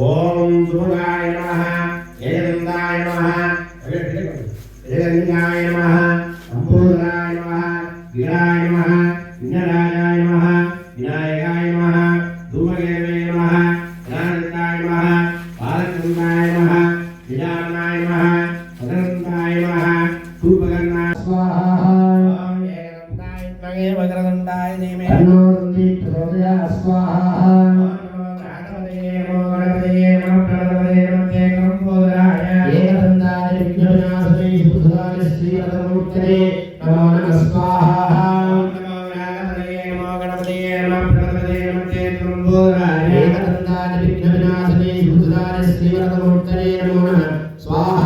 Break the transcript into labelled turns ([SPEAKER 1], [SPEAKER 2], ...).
[SPEAKER 1] ஓம் துருகாய நமः ஏகதந்தாய நமः ஏகலிங்காய நமः சம்பூர்ணாய நமः வீராய நமः विद्महे वक्रतुण्डाय धीमहि
[SPEAKER 2] तन्नो रुचिः प्रचोदयात् स्वाहा
[SPEAKER 1] गणपतये नमो गणपतये नमः गणपतये मध्ये नमः बोधाय
[SPEAKER 2] एकदन्ताय विघ्नविनाशने सुखदाय श्रीरतमुत्तरे नमो नमः स्वाहा
[SPEAKER 1] नमो गणपतये नमो गणपतये नमः गणपतये मध्ये नमः बोधाय
[SPEAKER 2] एकदन्ताय विघ्नविनाशने सुखदाय श्रीरतमुत्तरे नमो नमः स्वाहा